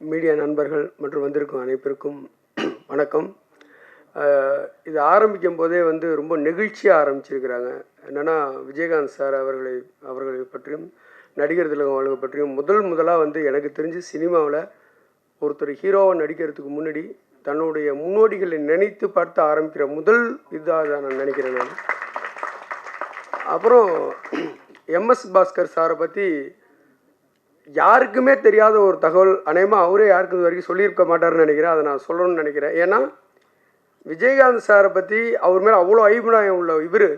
Media நண்பர்கள் மற்றும் வந்திருக்கும் அனைவருக்கும் வணக்கம். இது ஆரம்பிக்கும் போதே வந்து ரொம்ப நெகிழ்ச்சியாக ஆரம்பிச்சிருக்கிறாங்க. என்னென்னா விஜயகாந்த் சார் அவர்களை அவர்களை பற்றியும் நடிகர் திலகம் அவர்களை பற்றியும் முதல் முதலாக வந்து எனக்கு தெரிஞ்சு சினிமாவில் ஒருத்தர் ஹீரோவை நடிக்கிறதுக்கு முன்னாடி தன்னுடைய முன்னோடிகளை நினைத்து பார்த்து ஆரம்பிக்கிற முதல் இதாக தான் நான் நினைக்கிறேன் நான். அப்புறம் எம்எஸ் பாஸ்கர் சாரை பற்றி யாருக்குமே தெரியாத ஒரு தகவல். அநேகமாக அவரே யாருக்கு இது வரைக்கும் சொல்லியிருக்க மாட்டாருன்னு நினைக்கிறேன். அதை நான் சொல்லணும்னு நினைக்கிறேன். ஏன்னா விஜயகாந்த் சாரை பற்றி அவர் மேலே அவ்வளோ அபிப்பிராயம் உள்ள இவர்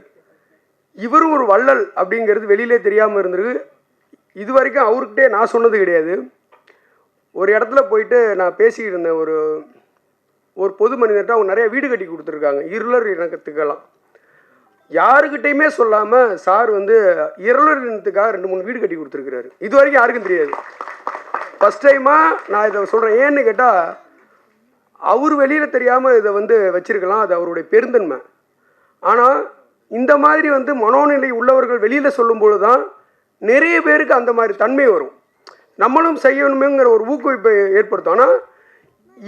இவரும் ஒரு வள்ளல் அப்படிங்கிறது வெளியிலே தெரியாமல் இருந்திருக்கு. இது வரைக்கும் அவர்கிட்டே நான் சொன்னது கிடையாது. ஒரு இடத்துல போயிட்டு நான் பேசிக்கிட்டு இருந்தேன். ஒரு ஒரு பொது மனிதர்கிட்ட அவங்க நிறைய வீடு கட்டி கொடுத்துருக்காங்க. இருளர் இணக்கத்துக்கெல்லாம் யாருக்கிட்டையுமே சொல்லாமல் சார் வந்து இருளர் ரெண்டு மூணு வீடு கட்டி கொடுத்துருக்குறாரு. இது வரைக்கும் யாருக்கும் தெரியாது. ஃபஸ்ட் டைமாக நான் இதை சொல்கிறேன் ஏன்னு கேட்டால் அவர் வெளியில் தெரியாமல் இதை வந்து வச்சிருக்கலாம். அது அவருடைய பெருந்தன்மை. ஆனால் இந்த மாதிரி வந்து மனோநிலை உள்ளவர்கள் வெளியில் சொல்லும்பொழுது தான் நிறைய பேருக்கு அந்த மாதிரி தன்மை வரும். நம்மளும் செய்யணுமேங்கிற ஒரு ஊக்குவிப்பை ஏற்படுத்தும். ஆனால்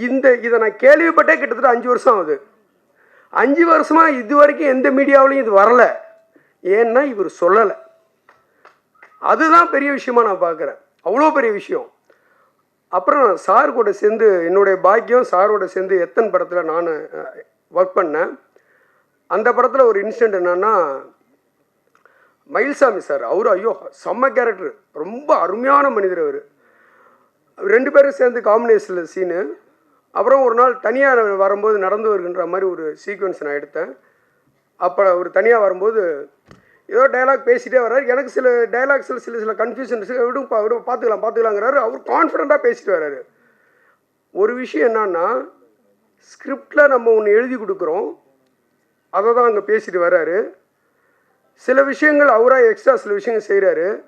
இந்த இதை நான் கேள்விப்பட்டே கிட்டத்தட்ட அஞ்சு வருஷம் ஆகுது. அஞ்சு வருஷமாக இது வரைக்கும் எந்த மீடியாவிலையும் இது வரலை. ஏன்னா இவர் சொல்லலை. அதுதான் பெரிய விஷயமா நான் பார்க்குறேன். அவ்வளோ பெரிய விஷயம். அப்புறம் நான் சார் கூட சேர்ந்து என்னுடைய பாக்கியம் சாரோட சேர்ந்து எத்தனை படத்தில் நான் ஒர்க் பண்ணேன். அந்த படத்தில் ஒரு இன்சிடெண்ட் என்னன்னா மயில்சாமி சார் அவர் ஐயோ செம்ம கேரக்டர் ரொம்ப அருமையான மனிதர் அவர். ரெண்டு பேரும் சேர்ந்து காம்பினேஷனில் சீனு அப்புறம் ஒரு நாள் தனியாக வரும்போது நடந்து வருகின்ற மாதிரி ஒரு சீக்வன்ஸ் நான் எடுத்தேன். அப்போ அவர் தனியாக வரும்போது ஏதோ டைலாக் பேசிகிட்டே வர்றாரு. எனக்கு சில டைலாக்ஸில் சில சில கன்ஃபியூஷன்ஸ் விடும் பா- விடும் பார்த்துக்கலாம் பார்த்துக்கலாங்கிறாரு. அவர் கான்ஃபிடண்ட்டாக பேசிட்டு வர்றாரு. ஒரு விஷயம் என்னன்னா ஸ்கிரிப்டில் நம்ம ஒன்று எழுதி கொடுக்குறோம். அதை தான் அங்கே பேசிட்டு வர்றாரு. சில விஷயங்கள் அவராக எக்ஸ்ட்ரா சில விஷயங்கள் செய்கிறாரு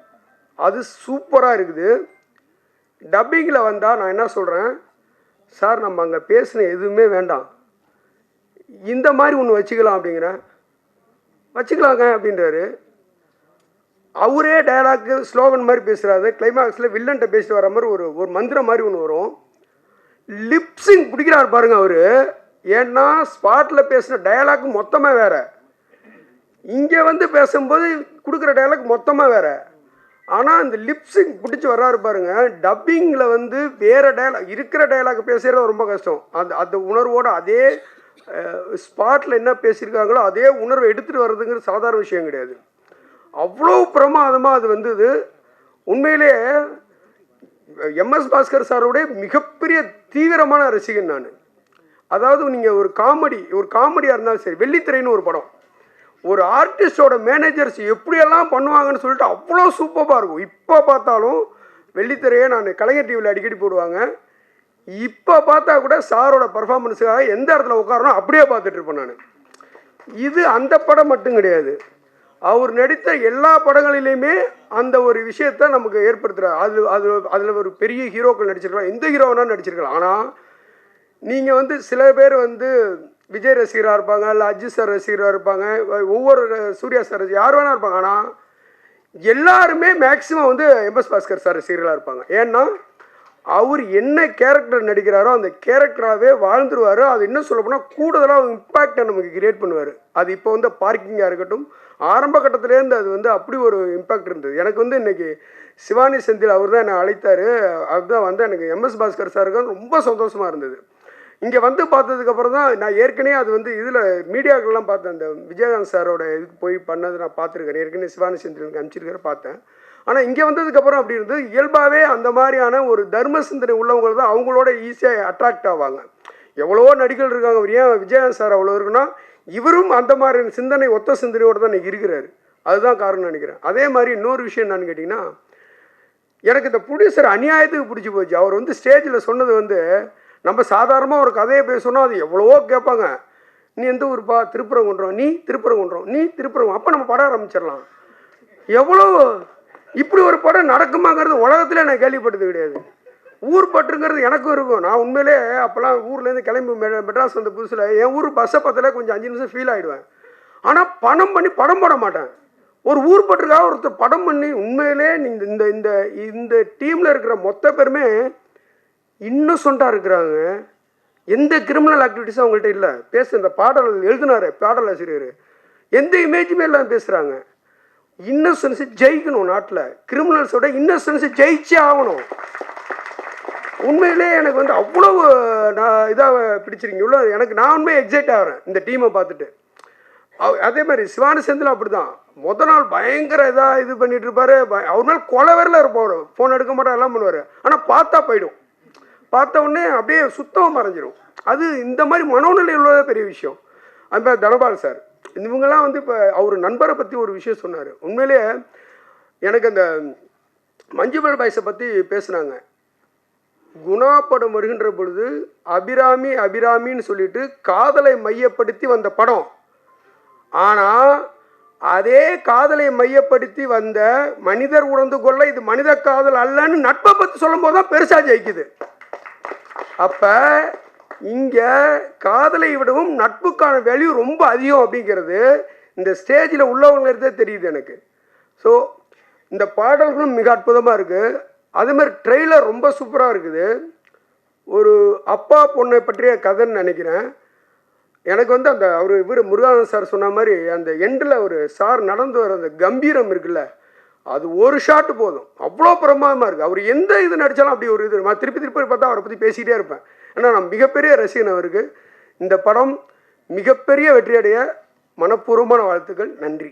அது சூப்பராக இருக்குது. டப்பிங்கில் வந்தால் நான் என்ன சொல்கிறேன் சார் நம்ம அங்கே பேசின எதுவுமே வேண்டாம். இந்த மாதிரி ஒன்று வச்சுக்கலாம் அப்படிங்கிறேன் வச்சுக்கலாங்க அப்படின்றாரு. அவரே டயலாக்கு ஸ்லோகன் மாதிரி பேசுகிறாரு கிளைமாக்ஸில் வில்லன்ட்ட பேசிட்டு வர மாதிரி ஒரு ஒரு மந்திரம் மாதிரி ஒன்று வரும். லிப்ஸிங் பிடிக்கிறாரு பாருங்க அவர். ஏன்னா ஸ்பாட்டில் பேசின டயலாக் மொத்தமாக வேற. இங்கே வந்து பேசும்போது கொடுக்குற டயலாக் மொத்தமாக வேறு. ஆனால் அந்த லிப்ஸிங் பிடிச்சி வர்றாரு பாருங்க. டப்பிங்கில் வந்து வேறு டைலாக் இருக்கிற டைலாக் பேசுகிறது ரொம்ப கஷ்டம். அந்த அந்த உணர்வோடு அதே ஸ்பாட்டில் என்ன பேசியிருக்காங்களோ அதே உணர்வை எடுத்துகிட்டு வர்றதுங்கிறது சாதாரண விஷயம் கிடையாது. அவ்வளோ பிரமாதமாக அது வந்தது. உண்மையிலே எம்எஸ் பாஸ்கர் சாரோடைய மிகப்பெரிய தீவிரமான ரசிகன் நான். அதாவது நீங்கள் ஒரு காமெடி ஒரு காமெடியாக இருந்தாலும் சரி வெள்ளித்திரைன்னு ஒரு படம். ஒரு ஆர்டிஸ்டோட மேனேஜர்ஸ் எப்படியெல்லாம் பண்ணுவாங்கன்னு சொல்லிட்டு அவ்வளோ சூப்பராக இருக்கும். இப்போ பார்த்தாலும் வெள்ளித்திரையை நான் கலைஞர் டிவியில் அடிக்கடி போடுவாங்க. இப்போ பார்த்தா கூட சாரோட பர்ஃபார்மன்ஸுக்காக எந்த இடத்துல உட்காரணும் அப்படியே பார்த்துட்ருப்பேன் நான். இது அந்த படம் மட்டும் கிடையாது. அவர் நடித்த எல்லா படங்களிலையுமே அந்த ஒரு விஷயத்தை நமக்கு ஏற்படுத்துகிறார் அது அது அதில் ஒரு பெரிய ஹீரோக்கள் நடிச்சிருக்கலாம். எந்த ஹீரோ நடிச்சிருக்கலாம். ஆனால் நீங்கள் வந்து சில பேர் வந்து விஜய் ரசிகராக இருப்பாங்க இல்லை அஜித் சார் ரசிகராக இருப்பாங்க ஒவ்வொரு சூர்யா சார் ரசி- யார் வேணால் இருப்பாங்க ஆனால் எல்லாருமே மேக்ஸிமம் வந்து எம்எஸ் பாஸ்கர் சார் ரசிகர்களாக இருப்பாங்க. ஏன்னா அவர் என்ன கேரக்டர் நடிக்கிறாரோ அந்த கேரக்டராகவே வாழ்ந்துருவார். அது இன்னும் சொல்ல போனால் கூடுதலாக இம்பேக்டை நமக்கு கிரியேட் பண்ணுவார். அது இப்போ வந்து பார்க்கிங்காக இருக்கட்டும் ஆரம்ப கட்டத்துலேருந்து அது வந்து அப்படி ஒரு இம்பேக்ட் இருந்தது. எனக்கு வந்து இன்னைக்கு சிவானி செந்தில் அவர் தான் என்னை அழைத்தார். அதுதான் வந்து எனக்கு எம்எஸ் பாஸ்கர் சாருக்கு ரொம்ப சந்தோஷமாக இருந்தது. இங்கே வந்து பார்த்ததுக்கப்புறம் தான் நான் ஏற்கனவே அது வந்து இதில் மீடியாக்கள்லாம் பார்த்தேன். அந்த விஜயகாந்த் சாரோட இதுக்கு போய் பண்ணது நான் பார்த்துருக்கேன். ஏற்கனவே சிவானி செந்திலுக்கு அனுப்பிச்சிருக்கிற பார்த்தேன். ஆனால் இங்கே வந்ததுக்கப்புறம் அப்படி இருந்தது. இயல்பாகவே அந்த மாதிரியான ஒரு தர்ம சிந்தனை உள்ளவங்க தான் அவங்களோட ஈஸியாக அட்ராக்ட் ஆவாங்க. எவ்வளவோ நடிகர்கள் இருக்காங்க. அவர் ஏன் விஜயகாந்த் சார் அவ்வளோ இருக்குன்னா இவரும் அந்த மாதிரி சிந்தனை ஒத்த சிந்தனையோடு தான் இருக்கிறாரு. அதுதான் காரணம் நினைக்கிறேன். அதே மாதிரி இன்னொரு விஷயம் என்னன்னு கேட்டிங்கன்னா எனக்கு இந்த ப்ரொடியூசர் அநியாயத்துக்கு பிடிச்சி போச்சு. அவர் வந்து ஸ்டேஜில் சொன்னது வந்து நம்ம சாதாரணமாக ஒரு கதையை பேசணும் அது எவ்வளவோ கேட்பாங்க. நீ எந்த ஊருப்பா திருப்பரங்குன்றம். நீ திருப்பரங்குன்றம். நீ திருப்பரங்கம் அப்போ நம்ம படம் ஆரம்பிச்சிடலாம். எவ்வளோ இப்படி ஒரு படம் நடக்குமாங்கிறது உலகத்தில் நான் கேள்விப்பட்டது கிடையாது. ஊர் பற்றுங்கிறது எனக்கும் இருக்கும். நான் உண்மையிலே அப்போல்லாம் ஊர்லேருந்து கிளம்பி மெட்ராஸ் வந்த புதுசில் என் ஊர் பஸ்ஸை பார்த்தாலே கொஞ்சம் அஞ்சு நிமிஷம் ஃபீல் ஆகிடுவேன் ஆனால் பணம் பண்ணி படம் போட மாட்டேன். ஒரு ஊர் பற்றுக்காக ஒருத்தர் படம் பண்ணி உண்மையிலே இந்த இந்த இந்த இந்த டீமில் இருக்கிற மொத்த பேருமே இன்னசென்ட்டாக இருக்கிறாங்க. எந்த கிரிமினல் ஆக்டிவிட்டிஸும் அவங்கள்ட்ட இல்லை. பேச இந்த பாடல் எழுதினார் பாடலாசிரியர் எந்த இமேஜுமே இல்லாமல் பேசுகிறாங்க இன்னசென்ஸை ஜெயிக்கணும் நாட்டில். கிரிமினல்ஸோட இன்னசென்ஸை ஜெயிச்சே ஆகணும். உண்மையிலே எனக்கு வந்து அவ்வளவு நான் இதாக பிடிச்சிருக்கீங்க உள்ள எனக்கு நான் உண்மையை எக்ஸைட் ஆகிறேன் இந்த டீமை பார்த்துட்டு. அதே மாதிரி சிவானி செந்தில் அப்படி தான் முத நாள் பயங்கர இதாக இது பண்ணிட்டு இருப்பாரு. பய- அவர் மேல் கொலை வரல இருப்பார். ஃபோன் எடுக்க மாட்டார் எல்லாம் பண்ணுவார். ஆனால் பார்த்தா போயிடும். பார்த்த உடனே அப்படியே சுத்தமாக மறைஞ்சிரும். அது இந்த மாதிரி மனோநிலை உள்ள பெரிய விஷயம். அது மாதிரி தனபால் சார் இவங்கெல்லாம் வந்து இப்போ அவர் நண்பரை பற்றி ஒரு விஷயம் சொன்னார். உண்மையிலேயே எனக்கு அந்த மஞ்சுமல் பாய்ஸை பற்றி பேசுனாங்க. குணா படம் வருகின்ற பொழுது அபிராமி அபிராமின்னு சொல்லிட்டு காதலை மையப்படுத்தி வந்த படம். ஆனால் அதே காதலை மையப்படுத்தி வந்த மனிதர் உணர்ந்து கொள்ள இது மனித காதல் அல்லன்னு நட்பை பற்றி சொல்லும் போது தான் பெருசாக ஜெயிக்குது. அப்போ இங்கே காதலை விடவும் நட்புக்கான வேல்யூ ரொம்ப அதிகம் அப்படிங்கிறது இந்த ஸ்டேஜில் உள்ளவங்களுக்கே தெரியுது எனக்கு. ஸோ இந்த பாடல்களும் மிக அற்புதமாக இருக்குது அதேமாதிரி ட்ரெய்லர் ரொம்ப சூப்பராக இருக்குது. ஒரு அப்பா பொண்ணை பற்றிய கதைன்னு நினைக்கிறேன். எனக்கு வந்து அந்த அவர் இவர் முருகானந்த் சார் சொன்ன மாதிரி அந்த எண்டில் ஒரு சார் நடந்து வர அந்த கம்பீரம் இருக்குல்ல அது ஒரு ஷாட்டு போதும். அவ்வளோ பிரமாதமாக இருக்குது அவர் எந்த இது நடித்தாலும் அப்படி ஒரு இது நான் திருப்பி திருப்பி பார்த்தா அவரை பற்றி பேசிக்கிட்டே இருப்பேன். ஏன்னா நான் மிகப்பெரிய ரசிகன் அவருக்கு. இந்த படம் மிகப்பெரிய வெற்றியடைய மனப்பூர்வமான வாழ்த்துக்கள். நன்றி.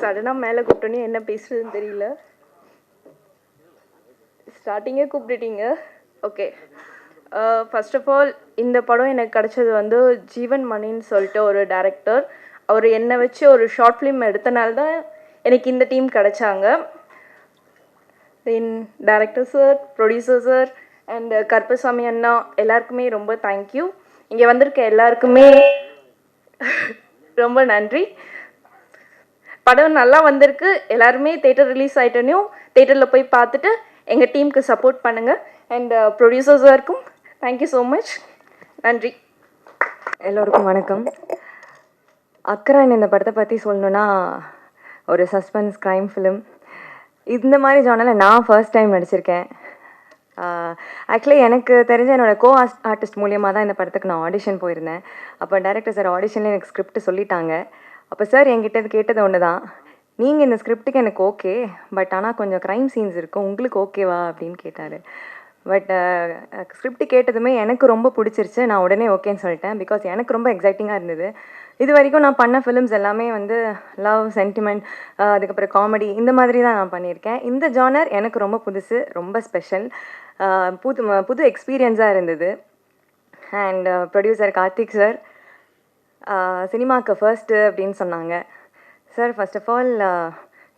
சடனாக மேலே கூப்பிட்டோன்னே என்ன பேசுறதுன்னு தெரியல. ஸ்டார்டிங்கே கூப்பிட்டுட்டீங்க. ஓகே ஃபர்ஸ்ட் ஆஃப் ஆல் இந்த படம் எனக்கு கிடச்சது வந்து ஜீவன் மணின்னு சொல்லிட்டு ஒரு டேரக்டர் அவர் என்னை வச்சு ஒரு ஷார்ட் ஃபிலிம் எடுத்தனால தான் எனக்கு இந்த டீம் கிடைச்சாங்க. Then director sir producer sir and Karuppasamy அண்ணா எல்லாருக்குமே ரொம்ப தேங்க்யூ இங்கே வந்திருக்க எல்லாருக்குமே ரொம்ப நன்றி. படம் நல்லா வந்திருக்கு. எல்லாருமே தேட்டர் ரிலீஸ் ஆகிட்டனையும் தேட்டரில் போய் பார்த்துட்டு எங்கள் டீமுக்கு சப்போர்ட் பண்ணுங்கள் அண்ட் ப்ரொடியூசர்ஸாருக்கும் தேங்க்யூ ஸோ மச் நன்றி. எல்லோருக்கும் வணக்கம். அக்ரான் இந்த படத்தை பற்றி சொல்லணுன்னா ஒரு சஸ்பென்ஸ் க்ரைம் ஃபிலிம் இந்த மாதிரி ஜானலில் நான் ஃபர்ஸ்ட் டைம் நடிச்சிருக்கேன். ஆக்சுவலி எனக்கு தெரிஞ்ச என்னோட கோ ஆர்டிஸ்ட் மூலியமாக தான் இந்த படத்துக்கு நான் ஆடிஷன் போயிருந்தேன். அப்போ டேரக்டர் சார் ஆடிஷனில் எனக்கு ஸ்கிரிப்ட் சொல்லிட்டாங்க. அப்போ சார் என்கிட்ட கேட்டது ஒன்று தான் நீங்கள் இந்த ஸ்கிரிப்ட்டுக்கு எனக்கு ஓகே பட் ஆனால் கொஞ்சம் க்ரைம் சீன்ஸ் இருக்கும். உங்களுக்கு ஓகேவா அப்படின்னு கேட்டார். பட் uh, ஸ்கிரிப்ட் கேட்டதுமே எனக்கு ரொம்ப பிடிச்சிருச்சு. நான் உடனே ஓகேன்னு சொல்லிட்டேன். பிகாஸ் எனக்கு ரொம்ப எக்ஸைட்டிங்காக இருந்தது. இது வரைக்கும் நான் பண்ண ஃபிலிம்ஸ் எல்லாமே வந்து லவ் சென்டிமெண்ட் அதுக்கப்புறம் காமெடி இந்த மாதிரி தான் நான் பண்ணியிருக்கேன். இந்த ஜானர் எனக்கு ரொம்ப புதுசு ரொம்ப ஸ்பெஷல் புது புது எக்ஸ்பீரியன்ஸாக இருந்தது. And producer uh, Karthik sir சினிமாவுக்கு ஃபர்ஸ்ட்டு அப்படின்னு சொன்னாங்க. சார் ஃபர்ஸ்ட் ஆஃப் ஆல்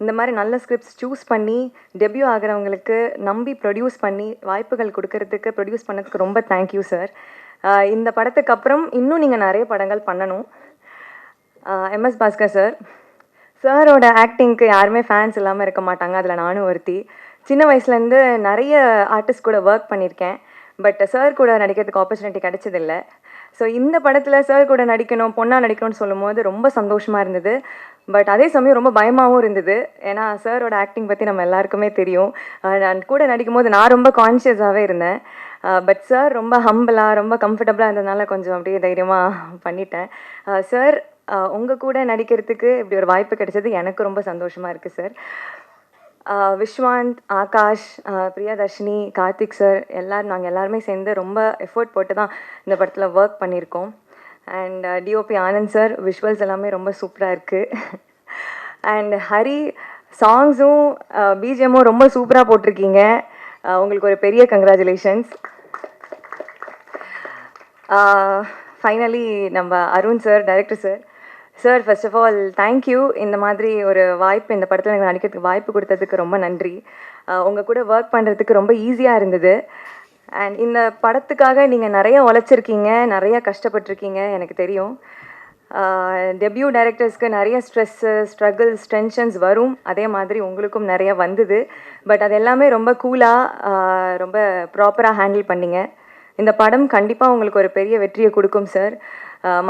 இந்த மாதிரி நல்ல ஸ்கிரிப்ட்ஸ் சூஸ் பண்ணி டெபியூ ஆகிறவங்களுக்கு நம்பி ப்ரொடியூஸ் பண்ணி வாய்ப்புகள் கொடுக்கறதுக்கு ப்ரொடியூஸ் பண்ணதுக்கு ரொம்ப தேங்க்யூ சார் இந்த படத்துக்கு அப்புறம் இன்னும் நீங்கள் நிறைய படங்கள் பண்ணணும். எம்எஸ் பாஸ்கர் சார் சாரோட ஆக்டிங்க்கு யாருமே ஃபேன்ஸ் இல்லாமல் இருக்க மாட்டாங்க. அதில் நானும் ஒருத்தி. சின்ன வயசுலேருந்து நிறைய ஆர்டிஸ்ட் கூட ஒர்க் பண்ணியிருக்கேன் பட் சார் கூட நடிக்கிறதுக்கு ஆப்பர்ச்சுனிட்டி கிடைச்சதில்ல. ஸோ இந்த படத்தில் சார் கூட நடிக்கணும் பொண்ணாக நடிக்கணும்னு சொல்லும்போது ரொம்ப சந்தோஷமாக இருந்தது. பட் அதே சமயம் ரொம்ப பயமாகவும் இருந்தது. ஏன்னா சாரோட ஆக்டிங் பற்றி நம்ம எல்லாருக்குமே தெரியும். நான் கூட நடிக்கும் போது நான் ரொம்ப கான்ஷியஸாகவே இருந்தேன். பட் சார் ரொம்ப ஹம்பிளாக ரொம்ப கம்ஃபர்டபுளாக இருந்ததுனால கொஞ்சம் அப்படியே தைரியமாக பண்ணிட்டேன். சார் உங்கள் கூட நடிக்கிறதுக்கு இப்படி ஒரு வாய்ப்பு கிடைச்சது எனக்கு ரொம்ப சந்தோஷமாக இருக்குது சார் விஷ்வாந்த் ஆகாஷ் பிரியதர்ஷினி கார்த்திக் சார் எல்லோரும் நாங்கள் எல்லாருமே சேர்ந்து ரொம்ப எஃபோர்ட் போட்டு தான் இந்த படத்தில் ஒர்க் பண்ணியிருக்கோம். And DOP Anand sir visuals எல்லாமே ரொம்ப சூப்பராக இருக்குது அண்ட் ஹரி சாங்ஸும் பிஜிஎம்மும் ரொம்ப சூப்பராக போட்டிருக்கீங்க. உங்களுக்கு ஒரு பெரிய கங்க்ராச்சுலேஷன்ஸ் ஃபைனலி நம்ம Arun sir director sir sir first of all thank you இந்த மாதிரி ஒரு வாய்ப்பு இந்த படத்தில் எனக்கு நடிக்கிறதுக்கு வாய்ப்பு கொடுத்ததுக்கு ரொம்ப நன்றி. உங்கள் கூட ஒர்க் பண்ணுறதுக்கு ரொம்ப ஈஸியாக இருந்தது. அண்ட் இந்த படத்துக்காக நீங்கள் நிறைய உழைச்சிருக்கீங்க நிறைய கஷ்டப்பட்டிருக்கீங்க எனக்கு தெரியும். டெபியூ டைரக்டர்ஸ்க்கு நிறைய ஸ்ட்ரெஸ்ஸு ஸ்ட்ரகிள்ஸ் டென்ஷன்ஸ் வரும். அதே மாதிரி உங்களுக்கும் நிறைய வந்தது. பட் அது எல்லாமே ரொம்ப கூலாக ரொம்ப ப்ராப்பராக ஹேண்டில் பண்ணிங்க. இந்த படம் கண்டிப்பாக உங்களுக்கு ஒரு பெரிய வெற்றியை கொடுக்கும் sir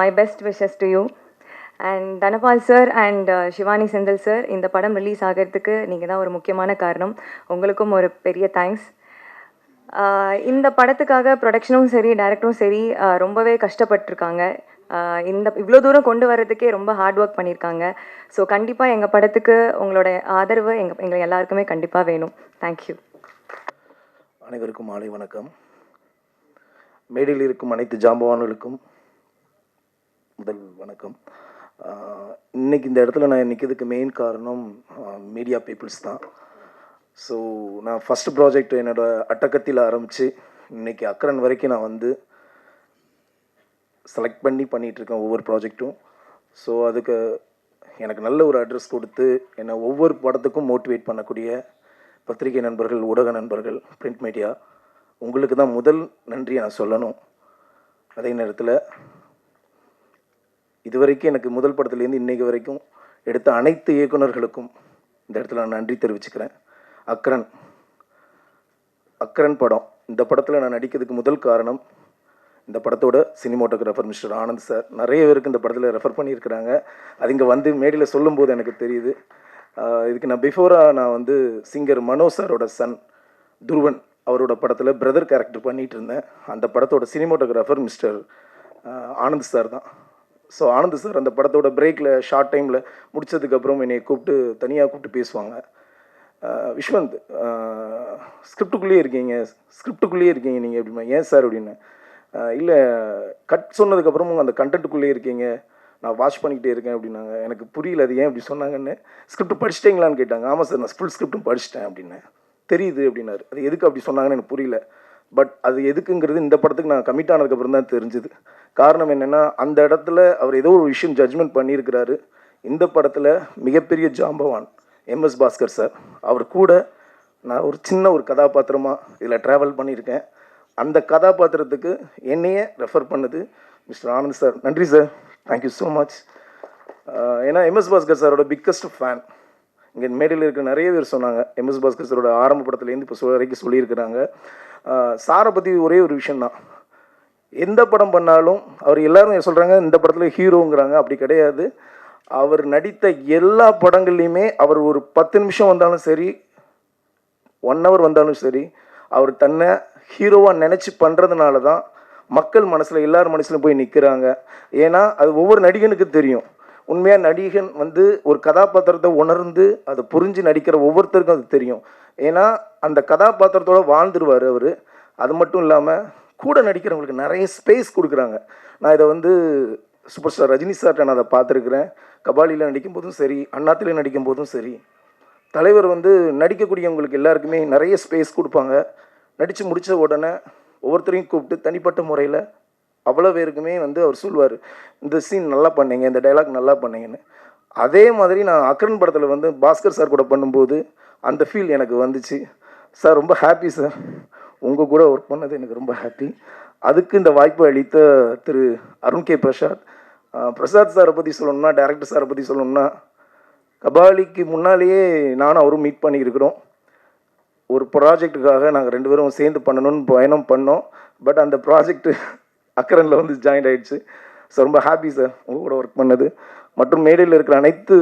my best wishes to you and Dhanapal sir and Shivani Senthil sir இந்த படம் ரிலீஸ் ஆகிறதுக்கு நீங்கள் தான் ஒரு முக்கியமான காரணம். உங்களுக்கும் ஒரு பெரிய தேங்க்ஸ் uh, இந்த படத்துக்காக ப்ரொடக்ஷனும் சரி டைரக்டரும் சரி uh, ரொம்பவே கஷ்டப்பட்டிருக்காங்க. Uh, இந்த இவ்வளோ தூரம் கொண்டு வரதுக்கே ரொம்ப ஹார்ட் ஒர்க் பண்ணியிருக்காங்க ஸோ கண்டிப்பாக எங்கள் படத்துக்கு உங்களோட ஆதரவு எங்கள் எங்களை எல்லாருக்குமே கண்டிப்பாக வேணும். தேங்க்யூ அனைவருக்கும் மாலை வணக்கம். மேடையில் இருக்கும் அனைத்து ஜாம்பவான்களுக்கும் முதல் வணக்கம். இன்றைக்கி இன்னைக்கு இந்த இடத்துல நான் நிற்கிறதுக்கு மெயின் காரணம் மீடியா பீப்புள்ஸ் தான். ஸோ நான் ஃபஸ்ட் ப்ராஜெக்ட் என்னோடய அட்டக்கத்தில் ஆரம்பித்து இன்னைக்கு அக்கரன் வரைக்கும் நான் வந்து செலக்ட் பண்ணி பண்ணிகிட்ருக்கேன் இருக்கேன் ஒவ்வொரு ப்ராஜெக்ட்டும் ஸோ அதுக்கு எனக்கு நல்ல ஒரு அட்ரஸ் கொடுத்து என்னை ஒவ்வொரு படத்துக்கும் மோட்டிவேட் பண்ணக்கூடிய பத்திரிகை நண்பர்கள் ஊடக நண்பர்கள் பிரிண்ட் மீடியா உங்களுக்கு தான் முதல் நன்றியை நான் சொல்லணும். அதே நேரத்தில் இதுவரைக்கும் எனக்கு முதல் படத்துலேருந்து இன்னைக்கு வரைக்கும் எடுத்த அனைத்து இயக்குனர்களுக்கும் இந்த இடத்துல நான் நன்றி தெரிவிச்சுக்கிறேன். அக்ரன் அக்ரன் படம். இந்த படத்தில் நான் நடிக்கிறதுக்கு முதல் காரணம் இந்த படத்தோட சினிமோட்டோகிராஃபர் மிஸ்டர் ஆனந்த் சார். நிறைய பேருக்கு இந்த படத்தில் ரெஃபர் பண்ணியிருக்கிறாங்க. அது இங்கே வந்து மேடையில் சொல்லும்போது எனக்கு தெரியுது. இதுக்கு நான் பிஃபோராக நான் வந்து சிங்கர் மனோ சாரோட சன் துருவன் அவரோட படத்தில் பிரதர் கேரக்டர் பண்ணிகிட்டு இருந்தேன். அந்த படத்தோட சினிமோட்டோகிராஃபர் மிஸ்டர் ஆனந்த் சார் தான். ஸோ ஆனந்த் சார் அந்த படத்தோட பிரேக்கில் ஷார்ட் டைமில் முடித்ததுக்கப்புறம் என்னை கூப்பிட்டு தனியாக கூப்பிட்டு பேசுவாங்க. விஷ்வந்த் விஸ்வந்த் ஸ்கிரிப்டுக்குள்ளேயே இருக்கீங்க. ஸ்கிரிப்டுக்குள்ளேயே இருக்கீங்க நீங்கள் அப்படிமா? ஏன் சார் அப்படின்னு? இல்லை கட் சொன்னதுக்கப்புறமும் அந்த கண்டென்ட்டுக்குள்ளேயே இருக்கீங்க. நான் வாட்ச் பண்ணிக்கிட்டே இருக்கேன் அப்படின்னாங்க. எனக்கு புரியல அது ஏன் இப்படி சொன்னாங்கன்னு. ஸ்கிரிப்ட் படிச்சிட்டிங்களான்னு கேட்டாங்க. ஆமாம் சார் நான் ஃபுல் ஸ்கிரிப்டும் படிச்சிட்டேன் அப்படின்னு. தெரியுது அப்படின்னாரு. அது எதுக்கு அப்படி சொன்னாங்கன்னு எனக்கு புரியல. பட் அது எதுக்குங்கிறது இந்த படத்துக்கு நான் கமிட் ஆனதுக்கப்புறம் தான் தெரிஞ்சுது. காரணம் என்னென்னா அந்த இடத்துல அவர் ஏதோ ஒரு விஷயம் ஜட்ஜ்மெண்ட் பண்ணியிருக்கிறாரு. இந்த படத்தில் மிகப்பெரிய ஜாம்பவான் எம்எஸ் பாஸ்கர் சார் அவர் கூட நான் ஒரு சின்ன ஒரு கதாபாத்திரமாக இதில் ட்ராவல் பண்ணியிருக்கேன். அந்த கதாபாத்திரத்துக்கு என்னையே ரெஃபர் பண்ணது மிஸ்டர் ஆனந்த் சார் நன்றி sir thank you so much ஏன்னா எம்எஸ் பாஸ்கர் சாரோட பிக்கஸ்ட் ஃபேன் இங்கே மேடையில் இருக்கிற நிறைய பேர் சொன்னாங்க. எம்எஸ் பாஸ்கர் சாரோட ஆரம்ப படத்துலேருந்து இப்போ சொ வரைக்கும் சொல்லியிருக்கிறாங்க. சாரை பற்றி ஒரே ஒரு விஷயந்தான் எந்த படம் பண்ணாலும் அவர் எல்லாரும் சொல்கிறாங்க இந்த படத்தில் ஹீரோங்கிறாங்க. அப்படி கிடையாது. அவர் நடித்த எல்லா படங்கள்லையுமே அவர் ஒரு பத்து நிமிஷம் வந்தாலும் சரி ஒன் ஹவர் வந்தாலும் சரி அவர் தன்னை ஹீரோவாக நினச்சி பண்ணுறதுனால தான் மக்கள் மனசில் எல்லார் மனசுலையும் போய் நிற்கிறாங்க ஏன்னா அது ஒவ்வொரு நடிகனுக்கு தெரியும். உண்மையாக நடிகன் வந்து ஒரு கதாபாத்திரத்தை உணர்ந்து அதை புரிஞ்சு நடிக்கிற ஒவ்வொருத்தருக்கும் அது தெரியும். ஏன்னா அந்த கதாபாத்திரத்தோட வாழ்ந்துருவார் அவர். அது மட்டும் இல்லாமல் கூட நடிக்கிறவங்களுக்கு நிறைய ஸ்பேஸ் கொடுக்குறாங்க. நான் இதை வந்து சூப்பர் ஸ்டார் ரஜினி சார்ட்ட நான் அதை பார்த்துருக்குறேன். கபாலியில் நடிக்கும் போதும் சரி அண்ணாத்தில் நடிக்கும் போதும் சரி தலைவர் வந்து நடிக்கக்கூடியவங்களுக்கு எல்லாருக்குமே நிறைய ஸ்பேஸ் கொடுப்பாங்க. நடித்து முடித்த உடனே ஒவ்வொருத்தரையும் கூப்பிட்டு தனிப்பட்ட முறையில் அவ்வளோ பேருக்குமே வந்து அவர் சொல்லுவார் இந்த சீன் நல்லா பண்ணீங்க இந்த டைலாக் நல்லா பண்ணீங்கன்னு. அதே மாதிரி நான் அக்ரன் படத்தில் வந்து பாஸ்கர் சார் கூட பண்ணும்போது அந்த ஃபீல் எனக்கு வந்துச்சு. சார் ரொம்ப ஹாப்பி சார் உங்கள் கூட ஒர்க் பண்ணது எனக்கு ரொம்ப ஹாப்பி அதுக்கு இந்த வாய்ப்பு அளித்த திரு அருண் கே பிரசாத். பிரசாத் சாரை பற்றி சொல்லணும்னா டேரக்டர் சாரை பற்றி சொல்லணும்னா கபாலிக்கு முன்னாலேயே நானும் அவரும் மீட் பண்ணியிருக்கிறோம். ஒரு ப்ராஜெக்ட்டுக்காக நாங்கள் ரெண்டு பேரும் சேர்ந்து பண்ணணும்னு பயணம் பண்ணோம். பட் அந்த ப்ராஜெக்ட்டு அக்கரனில் வந்து ஜாயின் ஆகிடுச்சு ஸோ ரொம்ப ஹாப்பி சார் உங்கள் கூட ஒர்க் பண்ணது. மற்றும் மேடையில் இருக்கிற அனைத்து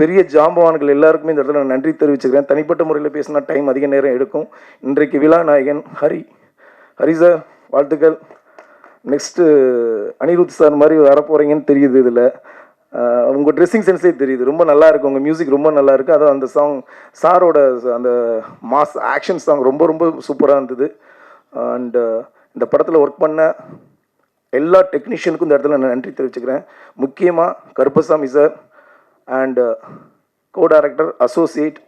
பெரிய ஜாம்பவான்கள் எல்லாருக்குமே இந்த இடத்துல நான் நன்றி தெரிவிச்சுக்கிறேன். தனிப்பட்ட முறையில் பேசினா டைம் அதிக நேரம் எடுக்கும். இன்றைக்கு விழா நாயகன் ஹரி. ஹரி சார் வாழ்த்துக்கள். நெக்ஸ்ட்டு அனிருத் சார் மாதிரி வரப்போகிறீங்கன்னு தெரியுது இதில். உங்கள் ட்ரெஸ்ஸிங் சென்ஸே தெரியுது. ரொம்ப நல்லா உங்கள் மியூசிக் ரொம்ப நல்லா இருக்கு. அதுவும் அந்த சாங் சாரோட அந்த மாஸ் ஆக்ஷன் சாங் ரொம்ப ரொம்ப சூப்பராக இருந்தது. அண்டு இந்த படத்தில் ஒர்க் பண்ண எல்லா டெக்னீஷியனுக்கும் இந்த இடத்துல நான் நன்றி தெரிவிச்சுக்கிறேன். முக்கியமாக Karuppasamy sir and co director associate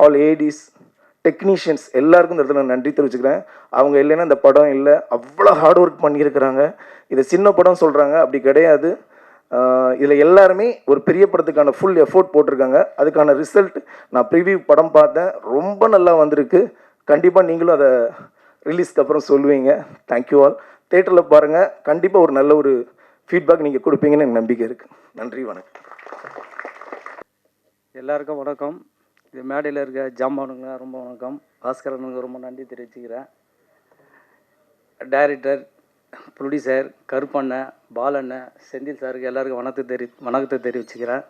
all ADs technicians எல்லாருக்கும் இந்த இடத்துல நான் நன்றி தெரிவிச்சுக்கிறேன். அவங்க இல்லைன்னா இந்த படம் இல்லை. அவ்வளோ ஹார்ட் ஒர்க் பண்ணியிருக்கிறாங்க. இதை சின்ன படம் சொல்கிறாங்க அப்படி கிடையாது. இதில் எல்லாருமே ஒரு பெரிய படத்துக்கான ஃபுல் எஃபோர்ட் போட்டிருக்காங்க. அதுக்கான ரிசல்ட் நான் ப்ரிவியூ படம் பார்த்தேன். ரொம்ப நல்லா வந்திருக்கு. கண்டிப்பாக நீங்களும் அதை ரிலீஸ்க்கு அப்புறம் சொல்லுவீங்க. தேங்க்யூ ஆல் தேட்டரில் பாருங்கள் கண்டிப்பாக ஒரு நல்ல ஒரு ஃபீட்பேக் நீங்கள் கொடுப்பீங்கன்னு எனக்கு நம்பிக்கை இருக்குது நன்றி வணக்கம். எல்லாருக்கும் வணக்கம். இது மேடையில் இருக்க ஜாம்பானுங்க ரொம்ப வணக்கம். பாஸ்கரனுக்கு ரொம்ப நன்றி தெரிவிச்சுக்கிறேன். டைரக்டர் ப்ரொடியூசர் கருப்பண்ணன் பாலண்ணன் செந்தில் சாருக்கு எல்லாருக்கும் வணக்கத்தை தெரி வணக்கத்தை தெரிவிச்சுக்கிறேன்.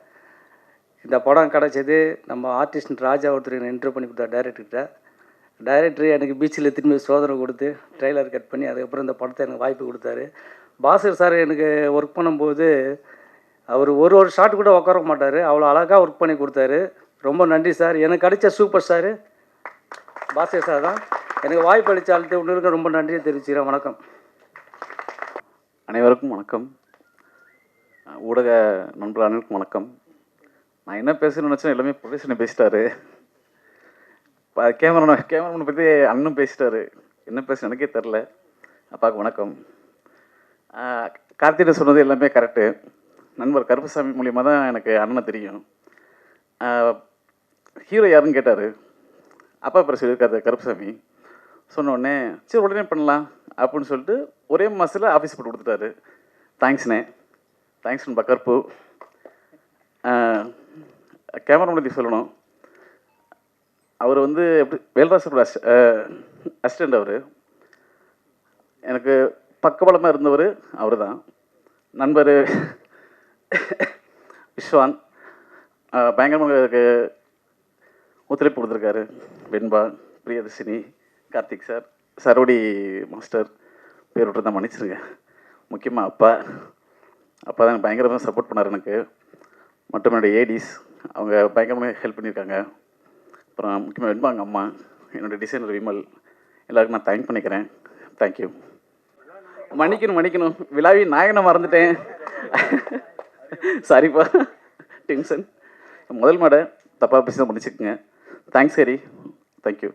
இந்த படம் கிடச்சது நம்ம ஆர்டிஸ்ட் ராஜா ஒருத்தர் இன்டர்வியூ பண்ணி கொடுத்தா டைரக்டர்கிட்ட டைரக்டர் எனக்கு பீச்சில் திரும்பி சோதனை கொடுத்து ட்ரெய்லர் கட் பண்ணி அதுக்கப்புறம் இந்த படத்தை எனக்கு வாய்ப்பு கொடுத்தாரு. பாஸ்கர் சார் எனக்கு ஒர்க் பண்ணும்போது அவர் ஒரு ஒரு ஷாட் கூட உட்கார மாட்டார். அவ்வளோ அழகாக ஒர்க் பண்ணி கொடுத்தாரு. ரொம்ப நன்றி சார் எனக்கு கிடைச்ச சூப்பர் ஸ்டாரு பாஸ்கர் சார் தான். எனக்கு வாய்ப்பு அளித்த அழுத்த உங்களுக்கு ரொம்ப நன்றியை தெரிவிச்சுக்கிறேன். வணக்கம். அனைவருக்கும் வணக்கம். ஊடக நண்பர் அனைவருக்கும் வணக்கம். நான் என்ன பேசணும்னு நினச்சேன் எல்லாமே ப்ரொஃபஷனை பேசிட்டாரு. கேமரா கேமராமேனை பற்றி அண்ணன் பேசிட்டாரு. என்ன பேச எனக்கே தெரில. அப்பாவுக்கு வணக்கம். கார்த்திகை சொன்னது எல்லாமே கரெக்டு நண்பர் கருப்பசாமி மூலியமாக தான் எனக்கு அண்ணனை தெரியும். ஹீரோ யாருன்னு கேட்டார். அப்பா பேர் சொல்லியிருக்காரு கருப்பசாமி. சொன்ன உடனே சரி உடனே பண்ணலாம் அப்படின்னு சொல்லிட்டு ஒரே மாதத்தில் ஆஃபீஸ் போட்டு கொடுத்துட்டாரு. தேங்க்ஸ்ண்ணே தேங்க்ஸ் நண்பா கருப்பு. கேமரா பற்றி சொல்லணும்? அவர் வந்து எப்படி வேல்ராசரோட அஸ் அசிஸ்டண்ட் அவர். எனக்கு பக்கபலமாக இருந்தவர் அவர் தான் நண்பர் விஸ்வான். பயங்கரமாக எனக்கு ஒத்துழைப்பு கொடுத்துருக்காரு. வெண்பா பிரியதர்ஷினி கார்த்திக் சார் சரோடி மாஸ்டர் பேர் விட்டு தான் மன்னிச்சிருங்க. முக்கியமாக அப்பா. அப்பா தான் பயங்கரமாக சப்போர்ட் பண்ணார் எனக்கு. மற்றும் என்னுடைய ஏடிஸ் அவங்க பயங்கரமாக ஹெல்ப் பண்ணியிருக்காங்க. அப்புறம் முக்கியமாக வெண்பாங்க அம்மா. என்னுடைய டிசைனர் விமல். எல்லாருக்கும் நான் தேங்க் பண்ணிக்கிறேன். தேங்க்யூ மன்னிக்கணும் மன்னிக்கணும். விழாவி நாயகனை மறந்துட்டேன். சாரிப்பா டென்ஷன் முதல் மாடை தப்பாக பேசி தான் மன்னிச்சுக்கோங்க தேங்க்ஸ் ஹரி தேங்க்யூ